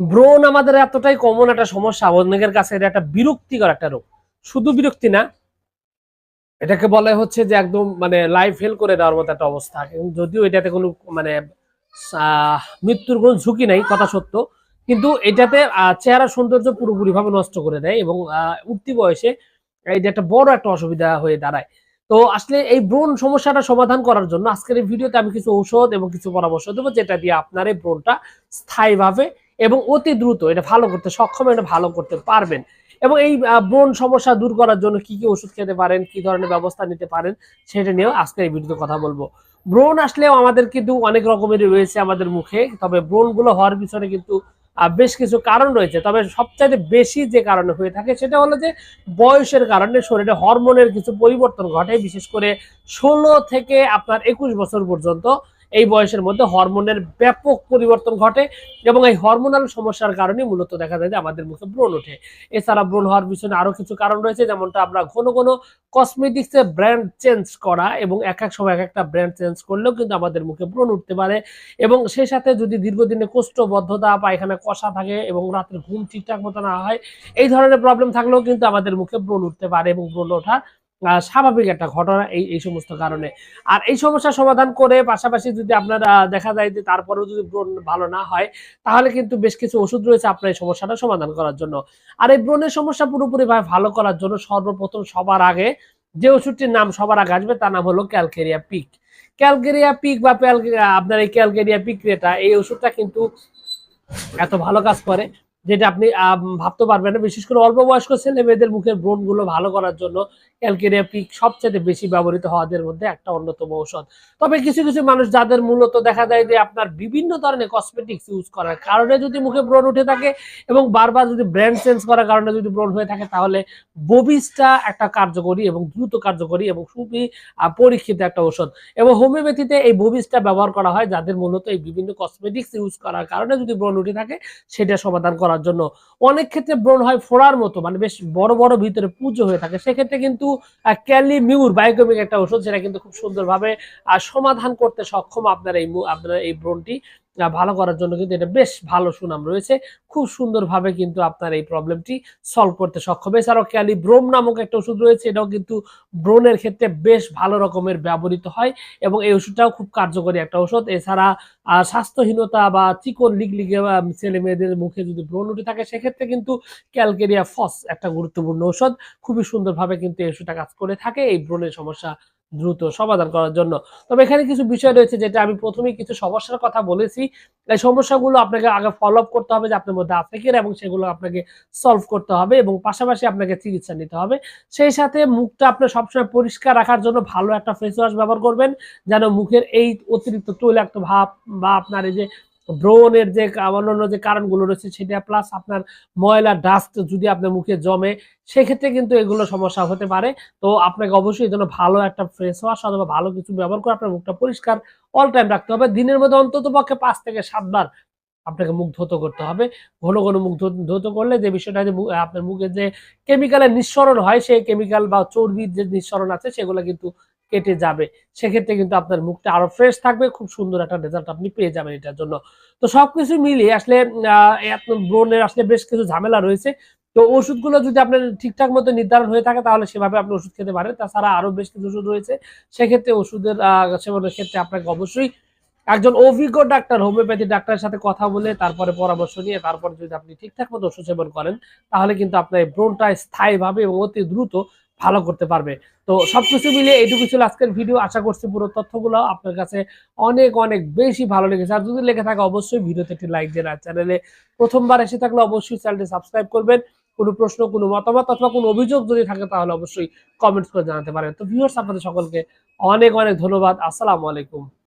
ব্রণ আমাদের এতটাই কমন একটা সমস্যা অনেকের কাছে এটা একটা বিরক্তিকর একটা রোগ। শুধু বিরক্তি না, এটাকে বলে হচ্ছে যে একদম মানে লাইফ ফেল করে দেওয়ার মতো একটা অবস্থা। যদিও এটাতে কোনো মানে মৃত্যুর কোনো ঝুঁকি নাই, কথা সত্য। কিন্তু এটাতে চেহারা সৌন্দর্য পুরোপুরিভাবে নষ্ট করে দেয় এবং উঠতি বয়সে এটা একটা বড় একটা অসুবিধা হয়ে দাঁড়ায়। তো আসলে এই ব্রণ সমস্যাটা সমাধান করার জন্য আজকের এই ভিডিওতে আমি কিছু ঔষধ এবং কিছু পরামর্শ দেবো, যেটা দিয়ে আপনার এই ব্রণটা স্থায়ীভাবে এবং অতি দ্রুত, এটা ভালো করতে সক্ষম, এটা ভালো করতে পারবেন। এবং এই ব্রণ সমস্যা দূর করার জন্য কি কি ওষুধ খেতে পারেন, কি ধরনের ব্যবস্থা নিতে পারেন, সেটা নিয়েও আজকের এই ভিডিওতে কথা বলব। ব্রণ আসলেও আমাদের কিন্তু অনেক রকমেরই রয়েছে আমাদের মুখে, তবে ব্রণগুলো হওয়ার পিছনে কিন্তু বেশ কিছু কারণ রয়েছে। তবে সবচাইতে বেশি যে কারণে হয়ে থাকে সেটা হলো যে, বয়সের কারণে শরীরে হরমোনের কিছু পরিবর্তন ঘটে। বিশেষ করে ষোলো থেকে আপনার একুশ বছর পর্যন্ত এই বয়সের মধ্যে হরমোনের ব্যাপক পরিবর্তন ঘটে এবং এই হরমোনাল সমস্যার কারণে মূলত দেখা যায় যে আমাদের মুখে ব্রণ ওঠে। এছাড়া ব্রণ হওয়ার পিছনে আরও কিছু কারণ রয়েছে যেমনটা আমরা ঘন ঘন কসমেটিক্স ব্র্যান্ড চেঞ্জ করা এবং এক এক সময় এক একটা ব্র্যান্ড চেঞ্জ করলেও কিন্তু আমাদের মুখে ব্রণ উঠতে পারে এবং সেই সাথে যদি দীর্ঘদিনে কোষ্ঠবদ্ধতা পায়খানা কষা থাকে এবং রাতের ঘুম ঠিকঠাক মতো না হয় এই ধরনের প্রবলেম থাকলেও কিন্তু আমাদের মুখে ব্রণ উঠতে পারে এবং ব্রণ ওঠা আহ, স্বাভাবিক একটা ঘটনা এই এই সমস্ত কারণে। আর এই সমস্যার সমাধান করে পাশাপাশি যদি আপনার দেখা যায় যে তারপরেও যদি ব্রণ ভালো না হয়, তাহলে কিন্তু বেশ কিছু ওষুধ রয়েছে আপনার এই সমস্যাটা সমাধান করার জন্য। আর এই ব্রণের সমস্যা পুরোপুরি ভাবে ভালো করার জন্য সর্বপ্রথম সবার আগে যে ওষুধটির নাম সবার আগে আসবে, তার নাম হলো ক্যালকেরিয়া পিক। ক্যালকেরিয়া পিক বা আপনার এই ক্যালকেরিয়া পিক্রেটা এই ওষুধটা কিন্তু এত ভালো কাজ করে যেটা আপনি ভাবতে পারবেন না। বিশেষ করে অল্প বয়স্ক ছেলে মেয়েদের মুখের ব্রণগুলো ভালো করার জন্য ক্যালকেরিয়া পিক সবচেয়ে বেশি ব্যবহৃত হওয়াদের মধ্যে একটা অন্যতম ঔষধ। তবে কিছু কিছু মানুষ যাদের মূলত দেখা যায় যে আপনার বিভিন্ন ধরনের কসমেটিক্স ইউজ করার কারণে যদি মুখে ব্রণ উঠে থাকে এবং বারবার যদি ব্র্যান্ড চেঞ্জ করার কারণে যদি ব্রণ হয়ে থাকে, তাহলে ববিসটা একটা কার্যকরী এবং দ্রুত কার্যকরী এবং খুবই পরীক্ষিত একটা ঔষধ। এবং হোমিওপ্যাথিতে এই ববিসটা ব্যবহার করা হয় যাদের মূলত এই বিভিন্ন কসমেটিক্স ইউজ করার কারণে যদি ব্রণ উঠে থাকে, সেটা সমাধান করার জন্য। অনেক ক্ষেত্রে ব্রণ হয় ফোড়ার মতো মানে বেশ বড় বড় ভিতরে পুজো হয়ে থাকে। সেক্ষেত্রে কিন্তু ক্যালিমিউর বায়োকেমিক একটা ওষুধ, সেটা কিন্তু খুব সুন্দরভাবে সমাধান করতে সক্ষম আপনার এই আপনার এই ব্রণটি। ভালো করার জন্য কিন্তু এটা বেশ ভালো সুনাম রয়েছে। খুব সুন্দরভাবে কিন্তু আপনার এই প্রবলেমটি সলভ করতে সক্ষম। এছাড়াও ক্যালি ব্রোম নামক একটা ওষুধ রয়েছে, এটাও কিন্তু ব্রণের ক্ষেত্রে বেশ ভালো রকমের ব্যবহৃত হয় এবং এই ওষুধটাও খুব কার্যকরী একটা ওষুধ। এছাড়া স্বাস্থ্যহীনতা বা চিকন লিগলিগে বা ছেলে মেয়েদের মুখে যদি ব্রণ উঠে থাকে, সেক্ষেত্রে কিন্তু ক্যালকেরিয়া ফস একটা গুরুত্বপূর্ণ ঔষধ খুবই সুন্দরভাবে কিন্তু এই ওষুধটা কাজ করে থাকে। এই ব্রণের সমস্যা দ্রুত সমাধান করার জন্য। তবে এখানে কিছু বিষয় রয়েছে যেটা আমি প্রথমেই কিছু সমস্যার কথা বলেছি। এই সমস্যাগুলো আপনাকে আগে ফলো করতে হবে যে আপনার মধ্যে আছে কিনা এবং সেগুলো আপনাকে সলভ করতে হবে এবং পাশাপাশি আপনাকে চিকিৎসা নিতে হবে। সেই সাথে মুখটা আপনার সবসময় পরিষ্কার রাখার জন্য ভালো একটা ফেস ওয়াশ ব্যবহার করবেন। যেন মুখের এই অতিরিক্ত তৈলাক্ত ভাব বা আপনার এই যে ব্রণের যে অন্যান্য যে কারণগুলো রয়েছে সেটা প্লাস আপনার ময়লা ডাস্ট যদি আপনার মুখে জমে, সেক্ষেত্রে কিন্তু এগুলো সমস্যা হতে পারে। তো আপনাকে অবশ্যই এই জন্য ভালো একটা ফ্রেশ ওয়াশ অথবা ভালো কিছু ব্যবহার করে আপনার মুখটা পরিষ্কার অল টাইম রাখতে হবে। দিনের মধ্যে অন্তত পক্ষে পাঁচ থেকে সাতবার আপনাকে মুখ ধৌত করতে হবে। ঘন ঘন মুখ ধৌত করলে যে বিষয়টা যে আপনার মুখে যে কেমিক্যালের নিঃসরণ হয়, সেই কেমিক্যাল বা চর্বির যে নিঃসরণ আছে, সেগুলো কিন্তু কেটে যাবে। সেক্ষেত্রে কিন্তু আপনার মুখটা আরও ফ্রেশ থাকবে, খুব সুন্দর একটা রেজাল্ট আপনি পেয়ে যাবেন এটার জন্য। তো সবকিছু মিলিয়ে আসলে ব্রণের আসলে বেশ কিছু ঝামেলা রয়েছে। তো ওষুধগুলো যদি আপনার ঠিকঠাক মতো নির্ধারণ হয়ে থাকে, তাহলে সেভাবে আপনি ওষুধ খেতে পারেন। তাছাড়া আরও বেশ কিছু ওষুধ রয়েছে। সেক্ষেত্রে ওষুধের সেবনের ক্ষেত্রে আপনাকে অবশ্যই একজন অভিজ্ঞ ডাক্তার, হোমিওপ্যাথি ডাক্তারের সাথে কথা বলে, তারপরে পরামর্শ নিয়ে, তারপরে যদি আপনি ঠিকঠাক মতো ওষুধ সেবন করেন, তাহলে কিন্তু আপনার ব্রণটা স্থায়ীভাবে এবং অতি দ্রুত ভালো করতে পারবে। তো সবকিছু মিলিয়ে এইটুকু ছিল আজকের ভিডিও আশা করছি পুরো তথ্যগুলো আপনার কাছে অনেক অনেক বেশি ভালো লেগেছে। আর যদি লেগে থাকে অবশ্যই ভিডিওতে একটি লাইক দেন আর চ্যানেলে প্রথমবার এসে থাকলে অবশ্যই চ্যানেলটি সাবস্ক্রাইব করবেন। কোনো প্রশ্ন, কোনো মতামত অথবা কোনো অভিযোগ যদি থাকে তাহলে অবশ্যই কমেন্টস করে জানাতে পারেন। তো ভিউয়ার্স আপনাদের সকলকে অনেক অনেক ধন্যবাদ। আসসালামু আলাইকুম।